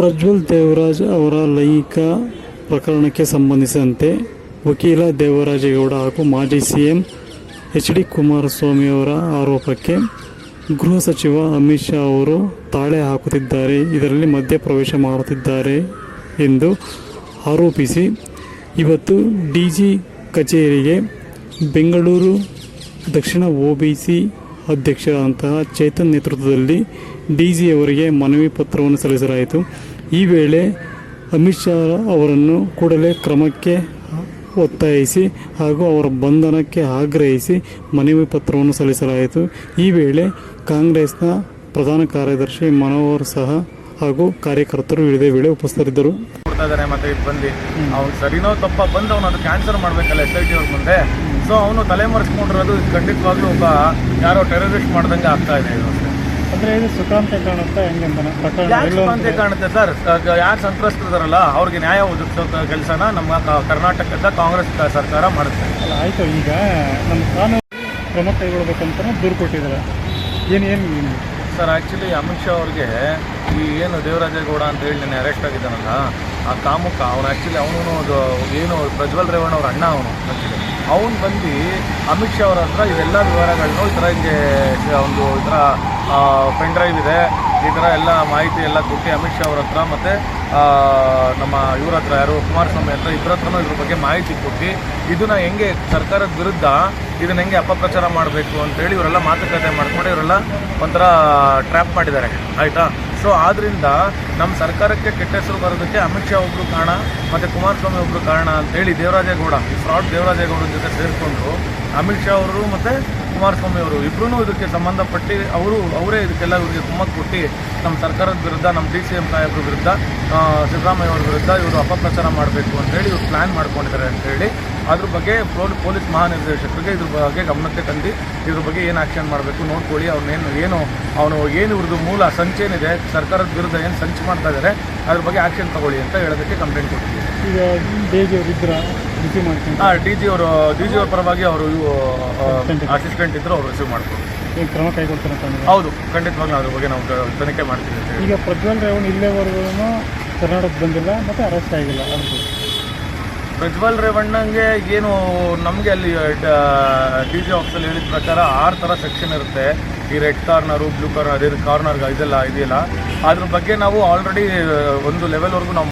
ಪ್ರಜ್ವಲ್ ದೇವರಾಜ್ ಅವರ ಲೈಂಗಿಕ ಪ್ರಕರಣಕ್ಕೆ ಸಂಬಂಧಿಸಿದಂತೆ ವಕೀಲ ದೇವರಾಜೇಗೌಡ ಹಾಗೂ ಮಾಜಿ ಸಿಎಂ ಎಚ್ ಡಿ ಕುಮಾರಸ್ವಾಮಿ ಅವರ ಆರೋಪಕ್ಕೆ ಗೃಹ ಸಚಿವ ಅಮಿತ್ ಶಾ ಅವರು ತಾಳೆ ಹಾಕುತ್ತಿದ್ದಾರೆ. ಇದರಲ್ಲಿ ಮಧ್ಯಪ್ರವೇಶ ಮಾಡುತ್ತಿದ್ದಾರೆ ಎಂದು ಆರೋಪಿಸಿ ಇವತ್ತು ಡಿ ಜಿ ಕಚೇರಿಗೆ ಬೆಂಗಳೂರು, ದಕ್ಷಿಣ ಒ ಬಿ ಸಿ ಅಧ್ಯಕ್ಷರಾದಂತಹ ಚೇತನ್ ನೇತೃತ್ವದಲ್ಲಿ ಡಿ ಜಿ ಅವರಿಗೆ ಮನವಿ ಪತ್ರವನ್ನು ಸಲ್ಲಿಸಲಾಯಿತು. ಈ ವೇಳೆ ಅಮಿತ್ ಶಾ ಅವರನ್ನು ಕೂಡಲೇ ಕ್ರಮಕ್ಕೆ ಒತ್ತಾಯಿಸಿ ಹಾಗೂ ಅವರ ಬಂಧನಕ್ಕೆ ಆಗ್ರಹಿಸಿ ಮನವಿ ಪತ್ರವನ್ನು ಸಲ್ಲಿಸಲಾಯಿತು. ಈ ವೇಳೆ ಕಾಂಗ್ರೆಸ್ನ ಪ್ರಧಾನ ಕಾರ್ಯದರ್ಶಿ ಮನೋಹರ್ ಸಹ ಹಾಗೂ ಕಾರ್ಯಕರ್ತರು ಇದೇ ವೇಳೆ ಉಪಸ್ಥಿತರಿದ್ದರು. ಕೊಡ್ತಾ ಮತ್ತೆ ಇದು ಬಂದು. ಅವ್ನು ಸರಿನೋ ತಪ್ಪ ಬಂದು ಅವನು ಅದು ಕ್ಯಾನ್ಸಲ್ ಮಾಡ್ಬೇಕಲ್ಲ ಎಸ್ ಐ ಟಿ ಅವ್ರ ಮುಂದೆ. ಸೊ ಅವನು ತಲೆಮರೆಸ್ಕೊಂಡಿರೋದು ಇದು ಖಂಡಿತವಾಗ್ಲೂ ಒಬ್ಬ ಯಾರೋ ಟೆರರಿಸ್ಟ್ ಮಾಡ್ದಂಗೆ ಆಗ್ತಾ ಇದೆ ಇದು ಅಂದರೆ ಇದು ಸುಖಾಂತ ಕಾಣುತ್ತಾ ಹೆಂಗೆ ಪ್ರಕರಣ ಕಾಣುತ್ತೆ ಸರ್? ಯಾರು ಸಂತ್ರಸ್ತರಲ್ಲ ಅವ್ರಿಗೆ ನ್ಯಾಯ ಒದಗಿಸೋ ಕೆಲಸನ ನಮ್ಮ ಕರ್ನಾಟಕದ ಕಾಂಗ್ರೆಸ್ ಸರ್ಕಾರ ಮಾಡುತ್ತೆ. ಆಯಿತು ಈಗ ನಮ್ಮ ಕಾನೂನು ಕ್ರಮ ಕೈಗೊಳ್ಬೇಕಂತ ದೂರು ಕೊಟ್ಟಿದ್ದಾರೆ. ಏನು ಏನು? ಸರ್ ಆ್ಯಕ್ಚುಲಿ ಅಮಿತ್ ಶಾ ಅವ್ರಿಗೆ ಈ ಏನು ದೇವರಾಜೇಗೌಡ ಅಂತ ಹೇಳಿ ನೆನ್ನೆ ಅರೆಸ್ಟ್ ಆಗಿದ್ದಾನಲ್ಲ, ಆ ಕಾಮುಕ ಅವನು ಆ್ಯಕ್ಚುಲಿ ಅವನು ಏನು ಪ್ರಜ್ವಲ್ ರೇವಣ್ಣ ಅವ್ರ ಅಣ್ಣ ಅವನು ಆ್ಯಕ್ಚುಲಿ ಅವ್ನು ಬಂದು ಅಮಿತ್ ಶಾ ಅವ್ರ ಹತ್ರ ಇದೆಲ್ಲ ವಿವರಗಳನ್ನು ಈ ಥರ ಹಿಂಗೆ ಒಂದು ಈ ಥರ ಪೆನ್ ಡ್ರೈವ್ ಇದೆ. ಈ ಥರ ಎಲ್ಲ ಮಾಹಿತಿ ಎಲ್ಲ ಕೊಟ್ಟು ಅಮಿತ್ ಶಾ ಅವ್ರ ಹತ್ರ ಮತ್ತು ನಮ್ಮ ಇವ್ರ ಹತ್ರ ಯಾರು, ಕುಮಾರಸ್ವಾಮಿ ಹತ್ರ ಇಬ್ಬರ ಹತ್ರನೂ ಇದ್ರ ಬಗ್ಗೆ ಮಾಹಿತಿ ಕೊಟ್ಟು, ಇದನ್ನು ಹೆಂಗೆ ಸರ್ಕಾರದ ವಿರುದ್ಧ ಇದನ್ನ ಹೆಂಗೆ ಅಪಪ್ರಚಾರ ಮಾಡಬೇಕು ಅಂತೇಳಿ ಇವರೆಲ್ಲ ಮಾತುಕತೆ ಮಾಡ್ಕೊಂಡು ಇವರೆಲ್ಲ ಒಂಥರ ಟ್ರ್ಯಾಪ್ ಮಾಡಿದ್ದಾರೆ. ಆಯಿತಾ? ಸೊ ಆದ್ದರಿಂದ ನಮ್ಮ ಸರ್ಕಾರಕ್ಕೆ ಕೆಟ್ಟ ಹೆಸರು ಬರೋದಕ್ಕೆ ಅಮಿತ್ ಶಾ ಒಬ್ಬರು ಕಾರಣ, ಮತ್ತು ಕುಮಾರಸ್ವಾಮಿ ಒಬ್ಬರು ಕಾರಣ ಅಂತೇಳಿ ದೇವರಾಜೇಗೌಡ, ಈ ಫ್ರಾಡ್ ದೇವರಾಜೇಗೌಡರ ಜೊತೆ ಸೇರಿಕೊಂಡು ಅಮಿತ್ ಶಾ ಅವರು ಮತ್ತು ಕುಮಾರಸ್ವಾಮಿ ಅವರು ಇಬ್ಬರೂ ಇದಕ್ಕೆ ಸಂಬಂಧಪಟ್ಟು, ಅವರು, ಅವರೇ ಇದಕ್ಕೆಲ್ಲ ಇವರಿಗೆ ಕುಮ್ಮಕ್ಕು ಕೊಟ್ಟು ನಮ್ಮ ಸರ್ಕಾರದ ವಿರುದ್ಧ, ನಮ್ಮ ಡಿ ಸಿ ಎಂ ಸಾಹೇಬ್ರ ವಿರುದ್ಧ ಸಿದ್ದರಾಮಯ್ಯ ಅವರ ವಿರುದ್ಧ ಇವರು ಅಪಪ್ರಚಾರ ಮಾಡಬೇಕು ಅಂತೇಳಿ ಇವರು ಪ್ಲ್ಯಾನ್ ಮಾಡ್ಕೊಂಡಿದ್ದಾರೆ ಅಂತೇಳಿ ಅದ್ರ ಬಗ್ಗೆ ಪೋಲ್, ಪೊಲೀಸ್ ಮಹಾನಿರ್ದೇಶಕರಿಗೆ ಇದ್ರ ಬಗ್ಗೆ ಗಮನಕ್ಕೆ ತಂದು ಇದ್ರ ಬಗ್ಗೆ ಏನು ಆ್ಯಕ್ಷನ್ ಮಾಡಬೇಕು ನೋಡ್ಕೊಳ್ಳಿ. ಅವ್ರನ್ನೇನು ಏನು ಅವನು ಏನು ಇವ್ರದ್ದು ಮೂಲ ಸಂಚೇನಿದೆ ಸರ್ಕಾರದ ವಿರುದ್ಧ ಏನು ಸಂಚು ಮಾಡ್ತಾ ಇದ್ದಾರೆ ಅದ್ರ ಬಗ್ಗೆ ಆ್ಯಕ್ಷನ್ ತಗೊಳ್ಳಿ ಅಂತ ಹೇಳೋದಕ್ಕೆ ಕಂಪ್ಲೇಂಟ್ ಕೊಟ್ಟಿದ್ದೀವಿ. ಈಗ ಹಾಂ ಡಿ ಜಿ ಅವರು ಡಿ ಜಿ ಅವ್ರ ಪರವಾಗಿ ಅವರು ಅಸಿಸ್ಟೆಂಟ್ ಇದ್ದರು. ಅವರು ರಿಸೀವ್ ಮಾಡ್ಬೋದು. ಕ್ರಮ ಕೈಗೊಳ್ತಾರೆ. ಹೌದು ಖಂಡಿತವಾಗ್ಲೂ ಅದ್ರ ಬಗ್ಗೆ ನಾವು ತನಿಖೆ ಮಾಡ್ತೀವಿ ಈಗ ಪ್ರಜ್ವಲ್ ರೇವಣ್ ಇಲ್ಲೇವರೆಗೂ ಕರ್ನಾಟಕ ಬಂದಿಲ್ಲ ಮತ್ತು ಅರೆಸ್ಟ್ ಆಗಿಲ್ಲ ಪ್ರಜ್ವಲ್ ರೇವಣ್ಣಂಗೆ ಏನು ನಮಗೆ ಅಲ್ಲಿ ಡಿ ಜಿ ಆಫೀಸಲ್ಲಿ ಹೇಳಿದ ಪ್ರಕಾರ ಆರು ಥರ ಸೆಕ್ಷನ್ ಇರುತ್ತೆ. ಈ ರೆಡ್ ಕಾರ್ನರು ಬ್ಲೂ ಕಾರ್ನರ್ ಅದೇ ಕಾರ್ನರ್ ಇದೆಲ್ಲ ಇದೆಯಲ್ಲ. ಅದ್ರ ಬಗ್ಗೆ ನಾವು ಆಲ್ರೆಡಿ ಒಂದು ಲೆವೆಲ್ವರೆಗೂ ನಾವು